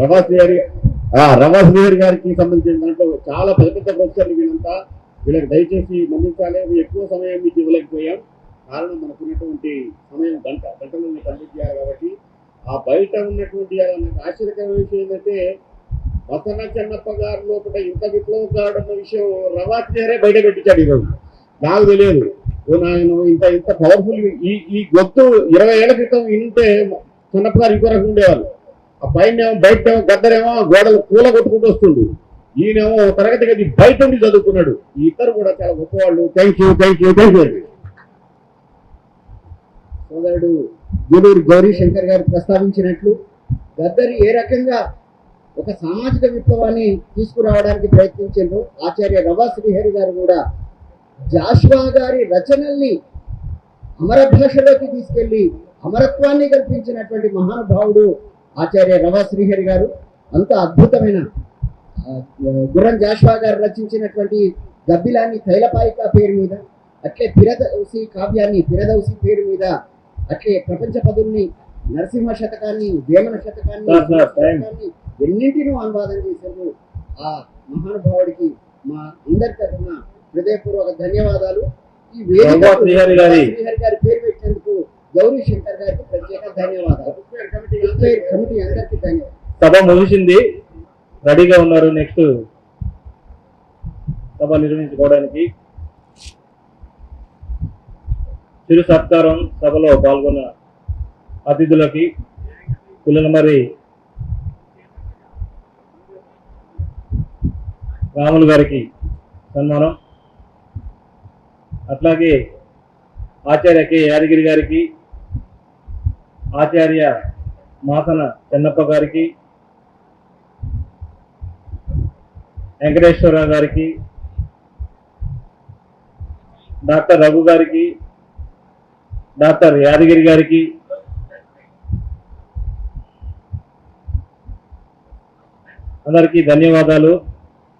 రవాస్ గారి రవాస్ గారి గారికి సంబంధించిన దాంట్లో చాలా పెద్ద పెద్ద ప్రొఫెసర్లు వీళ్ళంతా వీళ్ళకి దయచేసి మన్నించాలి. ఎక్కువ సమయం మీకు ఇవ్వలేకపోయాం. కారణం మనకున్నటువంటి సమయం గంట గంటలో మీకు చేయాలి కాబట్టి. ఆ బయట ఉన్నటువంటి నాకు ఆశ్చర్యకరమైన విషయం ఏంటంటే వసన చెన్నప్ప గారి లోపల ఇంత విప్లవం అన్న విషయం రవాస్ గారే బయట పెట్టించాడు ఈరోజు. నాకు తెలియదు. ఓ నాయన ఇంత ఇంత పవర్ఫుల్ ఈ ఈ గొత్తు ఇరవై ఏళ్ళ క్రితం వింటే చెన్నప్ప గారు ఇంకో రకం ఉండేవాళ్ళు. ఆ పైన ఏమో బయట గద్దరేమో గోడలు కూల కొట్టుకుంటూ వస్తుండు. ఈయనేమో తరగతి గది బయట ఉండి చదువుకున్నాడు. ఈ ఇద్దరు కూడా చాలా గొప్పవాళ్ళు. Thank you thank you thank you సోదరుడు గూడూరు గౌరీ శంకర్ గారు ప్రస్తావించినట్లు గద్దరి ఏ రకంగా ఒక సామాజిక విప్లవాన్ని తీసుకురావడానికి ప్రయత్నించారు ఆచార్య రవా శ్రీహరి గారు కూడా జాష్వా గారి రచనల్ని అమర భాషలోకి తీసుకెళ్ళి అమరత్వాన్ని కల్పించినటువంటి మహానుభావుడు ఆచార్య రవా శ్రీహరి గారు అంత అద్భుతమైన ఆ, గుర్రం జాషువా గారు రచించినటువంటి గబ్బిలాన్ని తైలపాయిక పేరు మీద అట్లే పిరదౌసి కావ్యాన్ని పిరదౌసి పేరు మీద అట్లే ప్రపంచ పదుల్ని నరసింహ శతకాన్ని వేమన శతకాన్ని ఎన్నింటినూ అనువాదం చేశారు ఆ మహానుభావుడికి మా అందరి తరఫున హృదయపూర్వక ధన్యవాదాలు. ఈ రఘువా శ్రీహరి గారి- గారి పేరు పెట్టినందుకు గౌరీ శంకర్ గారికి ప్రత్యేక ధన్యవాదాలు కమిటీ కమిటీ అందరికీ ధన్యవాదాలు సభ ముగిసింది. రెడీగా ఉన్నారు నెక్స్ట్ సభ నిర్వహించుకోవడానికి. చిరు సత్కారం సభలో పాల్గొన్న అతిథులకి. పిల్లల మరి రాములు గారికి సన్మానం. అట్లాగే ఆచార్య కె యాదగిరి గారికి ఆచార్య మాసన చెన్నప్ప గారికి వెంకటేశ్వరరావు గారికి డాక్టర్ రఘు గారికి డాక్టర్ యాదగిరి గారికి అందరికీ ధన్యవాదాలు.